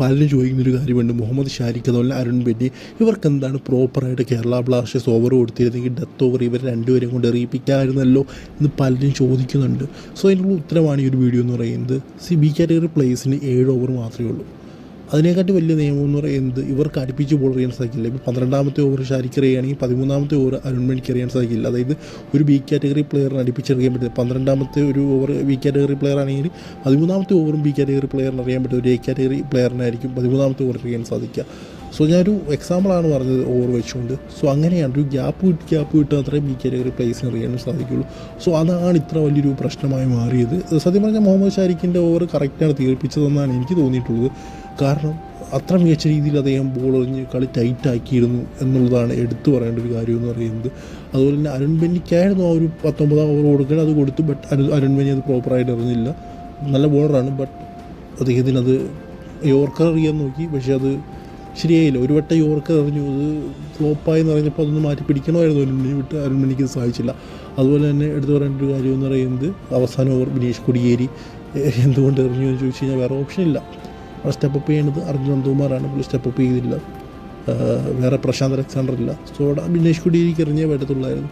പലരും ചോദിക്കുന്നൊരു കാര്യമുണ്ട്. മുഹമ്മദ് ഷാരിഖ് അതുപോലെ അരുൺ ബെന്നി ഇവർക്ക് എന്താണ് പ്രോപ്പറായിട്ട് കേരള ബ്ലാസ്റ്റേഴ്സ് ഓവർ കൊടുത്തിരുന്നെങ്കിൽ ഡെത്ത് ഓവർ ഇവർ രണ്ടുപേരും കൊണ്ട് എറിയിപ്പിക്കാമായിരുന്നല്ലോ എന്ന് പലരും ചോദിക്കുന്നുണ്ട്. സോ അതിനുള്ള ഉത്തരമാണ് ഈ ഒരു വീഡിയോ എന്ന് പറയുന്നത്. സി ബി കാറ്റഗറി പ്ലേസിന് ഏഴ് ഓവർ മാത്രമേ ഉള്ളൂ. അതിനെക്കാട്ടി വലിയ നിയമം എന്ന് പറയുന്നത് ഇവർക്ക് അടുപ്പിച്ച് ബോൾ ചെയ്യാൻ സാധിക്കില്ല. ഇപ്പോൾ പന്ത്രണ്ടാമത്തെ ഓവർ ഷാരിക്ക് എറിയുകയാണെങ്കിൽ പതിമൂന്നാമത്തെ ഓവർ അരുൺമണിക്ക് എറിയാൻ സാധിക്കില്ല. അതായത് ഒരു ബി കാറ്റഗറി പ്ലെയറിന് അടുപ്പിച്ചെറിയാൻ പറ്റില്ല. പന്ത്രണ്ടാമത്തെ ഒരു ഓവർ ബി കാറ്റഗറി പ്ലെയർ ആണെങ്കിൽ പതിമൂന്നാമത്തെ ഓവറും ബി കാറ്റഗറി പ്ലെയറിന് അറിയാൻ പറ്റും. ഒരു എ കാറ്റഗറി പ്ലെയറിനായിരിക്കും പതിമൂന്നാമത്തെ ഓവർ എറിയാൻ സാധിക്കുക. സോ ഞാനൊരു എക്സാമ്പിളാണ് പറഞ്ഞത് ഓവർ വെച്ചുകൊണ്ട്. സോ അങ്ങനെയാണ് ഒരു ഗ്യാപ്പ് വിട്ട് ഗ്യാപ്പ് വിട്ട് അത്രയും ബി കാറ്റഗറി പ്ലേസിന് എറിയാനും സാധിക്കുള്ളൂ. സോ അതാണ് ഇത്ര വലിയൊരു പ്രശ്നമായി മാറിയത്. സത്യം പറഞ്ഞാൽ മുഹമ്മദ് ഷാരിഖിന്റെ ഓവർ കറക്റ്റാണ് തീർപ്പിച്ചതെന്നാണ് എനിക്ക് തോന്നിയിട്ടുള്ളത്. കാരണം അത്ര മികച്ച രീതിയിൽ അദ്ദേഹം ബോൾ എറിഞ്ഞ് കളി ടൈറ്റ് ആക്കിയിരുന്നു എന്നുള്ളതാണ് എടുത്തു പറയേണ്ട ഒരു കാര്യം എന്ന് പറയുന്നത്. അതുപോലെ തന്നെ അരുൺ ബെന്നിക്കായിരുന്നു ആ ഒരു പത്തൊമ്പതാം ഓവർ കൊടുക്കുന്നത് അത് കൊടുത്തു ബട്ട് അരു അരുൺ ബെന്നി അത് പ്രോപ്പറായിട്ട് എറിഞ്ഞില്ല. നല്ല ബോളറാണ് ബട്ട് അദ്ദേഹത്തിന് അത് യോർക്കർ അറിയാൻ നോക്കി പക്ഷേ അത് ശരിയായില്ല. ഒരു വട്ടം യോർക്ക് എറിഞ്ഞു അത് ഫ്ലോപ്പായി എന്ന് പറഞ്ഞപ്പോൾ അതൊന്ന് മാറ്റി പിടിക്കണമായിരുന്നു. അരുൺമണി വിട്ട് അരുൺമണിക്ക് സാധിച്ചില്ല. അതുപോലെ തന്നെ എടുത്തു പറയേണ്ട ഒരു കാര്യം എന്ന് പറയുന്നത് അവസാന ഓവർ ബിനീഷ് കൊടിയേരി എന്തുകൊണ്ട് എറിഞ്ഞു എന്ന് ചോദിച്ചു കഴിഞ്ഞാൽ വേറെ ഓപ്ഷൻ ഇല്ല. അവിടെ സ്റ്റെപ്പ് അപ്പ് ചെയ്യേണ്ടത് അർജുൻ നന്ദകുമാറാണ് പുള്ളി സ്റ്റെപ്പ് അപ്പ് ചെയ്തില്ല. വേറെ പ്രശാന്ത് അലക്സാണ്ടർ ഇല്ല സോ അവിടെ ബിനേഷ് കുടിയേരിക്ക് എറിഞ്ഞേ പറ്റത്തുള്ളായിരുന്നു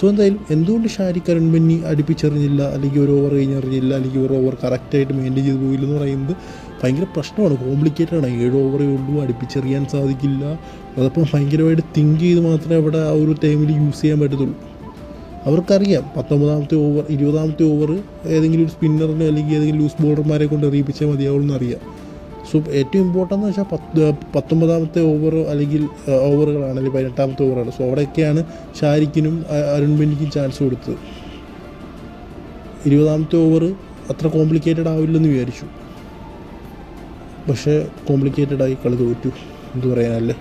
സോ എന്തായാലും എന്തുകൊണ്ട് ഷാരിഖ് അരുൺബന്നി അടുപ്പിച്ചെറിഞ്ഞില്ല അല്ലെങ്കിൽ ഒരു ഓവർ കഴിഞ്ഞെറിഞ്ഞില്ല അല്ലെങ്കിൽ ഒരു ഓവർ കറക്റ്റായിട്ട് മെയിന്റെയിൻ ചെയ്ത് പോയില്ല എന്ന് പറയുന്നത് ഭയങ്കര പ്രശ്നമാണ്. കോംപ്ലിക്കേറ്റഡ് ആണ്. ഏഴ് ഓവറേ ഉള്ളൂ അടുപ്പിച്ചെറിയാൻ സാധിക്കില്ല. അതപ്പം ഭയങ്കരമായിട്ട് തിങ്ക് ചെയ്ത് മാത്രമേ അവിടെ ആ ഒരു ടൈമിൽ യൂസ് ചെയ്യാൻ പറ്റത്തുള്ളൂ. അവർക്കറിയാം പത്തൊമ്പതാമത്തെ ഓവർ ഇരുപതാമത്തെ ഓവർ ഏതെങ്കിലും ഒരു സ്പിന്നറിനെ അല്ലെങ്കിൽ ഏതെങ്കിലും ലൂസ് ബോളർമാരെ കൊണ്ട് എറിയിപ്പിച്ചാൽ മതിയാവുമെന്ന് അറിയാം. സോ ഏറ്റവും ഇമ്പോർട്ടന്റ് എന്ന് വെച്ചാൽ പത്ത് പത്തൊമ്പതാമത്തെ ഓവർ അല്ലെങ്കിൽ ഓവറുകളാണ് അല്ലെങ്കിൽ പതിനെട്ടാമത്തെ ഓവറാണ് സോ അവിടെയൊക്കെയാണ് ഷാരിക്കിനും അരുൺ ബെന്നിക്കും ചാൻസ് കൊടുത്തത്. ഇരുപതാമത്തെ ഓവർ അത്ര കോംപ്ലിക്കേറ്റഡ് ആവില്ലെന്ന് വിചാരിച്ചു. പക്ഷേ കോംപ്ലിക്കേറ്റഡായി കളി തോറ്റു. എന്ത് പറയാനല്ലേ?